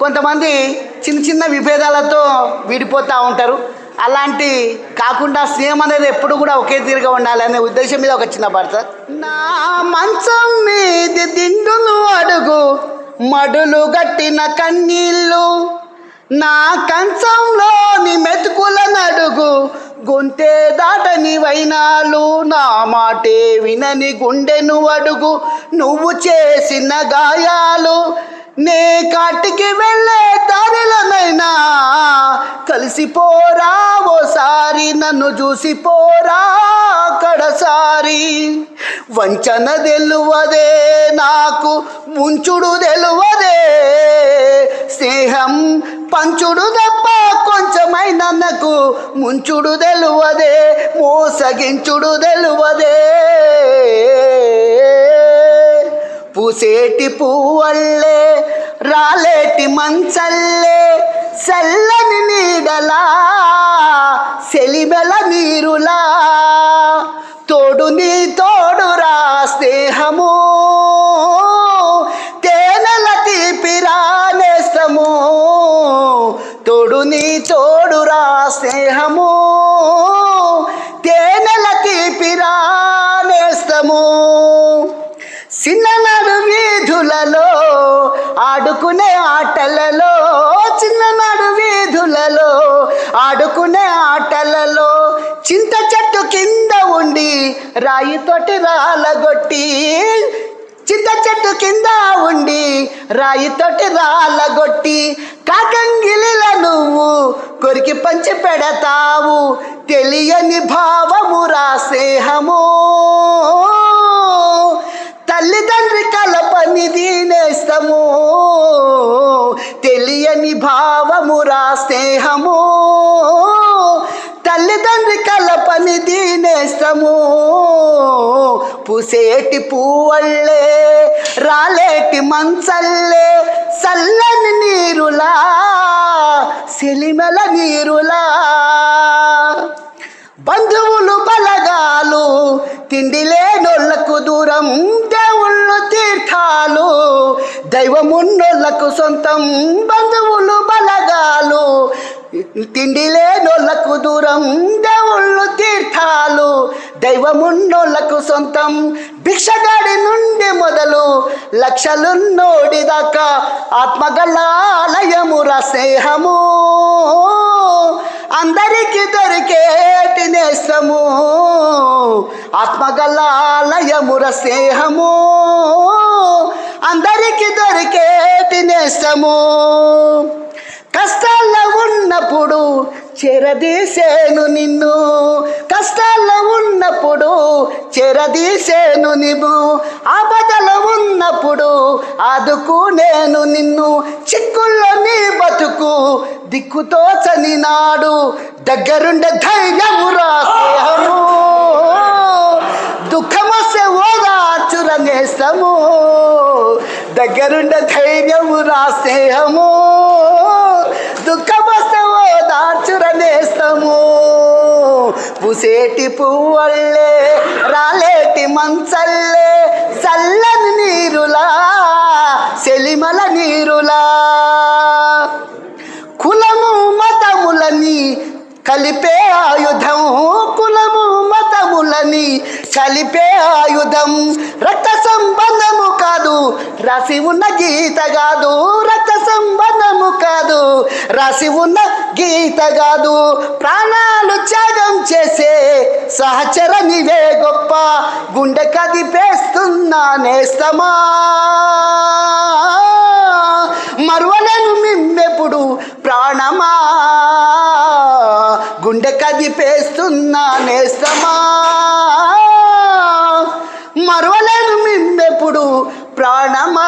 కొంతమంది చిన్న చిన్న విభేదాలతో విడిపోతూ ఉంటారు. అలాంటి కాకుండా స్నేహం అనేది ఎప్పుడు కూడా ఒకే తీరుగా ఉండాలనే ఉద్దేశం మీద ఒక చిన్న పాట నా మంచం మీద దిండును అడుగు మడులు గట్టిన కన్నీళ్ళు. నా కంచంలో దాటని నా మాటే వినని గుండెను అడుగు. నువ్వు చేసిన గాయాలు నే కాటికి వెళ్ళే దారిలోనైనా. కలిసిపోరా ఓసారి నన్ను చూసిపోరా కడసారి. వంచన తెలువదే నాకు ముంచుడు తెలువదే ముంచుడు తెలువదే మోసగించుడు తెలువదే పూసేటి పువ్వల్లే రాలేటి మంచల్లే చల్లని నీడలా సెలిమెల నీరులా. తోడు నీ తోడురా స్నేహము. స్నేహము తేనెల తీపిరా నేస్తము చిన్ననాడు వీధులలో ఆడుకునే ఆటలలో చిన్ననాడు వీధులలో ఆడుకునే ఆటలలో చింత చెట్టు కింద ఉండి రాయితోటి రాలగొట్టి చింత చెట్టు కింద ఉండి రాయితోటి రాలగొట్టి కొరికి పంచి పెడతావు తెలియని భావము రాసేహమో తల్లిదండ్రి కలపని దీనేస్తము తెలియని భావము రాసేహము తల్లిదండ్రి కలపని దీనేస్తము పూసేటి పువ్వల్లే రాలేటి మంచల్లే చల్లని నీరులా సెలిమల నీరులా. బంధువులు బలగాలు తిండి లేనోళ్ళకు దూరం దేవుళ్ళు తీర్థాలు దైవమున్నోళ్ళకు సొంతం బంధువులు తిండి లేనోళ్ళకు దూరం దేవుళ్ళు తీర్థాలు దైవమున్నోళ్ళకు సొంతం. భిక్షగాడి నుండి మొదలు లక్షలున్నోడి దాకా ఆత్మగలాలయము రసేహము అందరికి దొరికేటి నేస్తము ఆత్మగలాలయముర స్నేహము. అందరికి దొరికేటి నేస్తము చెరదీసేను నిన్ను. కష్టాల్లో ఉన్నప్పుడు చెరదీసేను నిన్ను. ఆపదలో ఉన్నప్పుడు ఆదుకు నేను నిన్ను. చిక్కుల్లో నీ బతుకు దిక్కుతో చని నాడు దగ్గరుండే ధైర్యము రా స్నేహము. దుఃఖమొస్తే ఓదార్చుర నేస్తము దగ్గరుండే ధైర్యము రా స్నేహము. పూసేటి పువ్వల్లే రాలేటి మంచల్లే చల్లని నీరులా సెలిమల నీరులా. కులము మతములని కలిపే ఆయుధం కులము మతములని కలిపే ఆయుధం. రక్త సంబంధము కాదు రాసి ఉన్న గీత కాదు రక్త కాదు రాసి ఉన్న గీత కాదు ప్రాణాలు త్యాగం చేసే సహచర నీవే గొప్ప. గుండె కదిపేస్తున్నా నేస్తమా. మరువలేను మిమ్మెప్పుడు ప్రాణమా. గుండె కదిపేస్తున్నా నేస్తమా. మరువలేను మిమ్మెప్పుడు ప్రాణమా.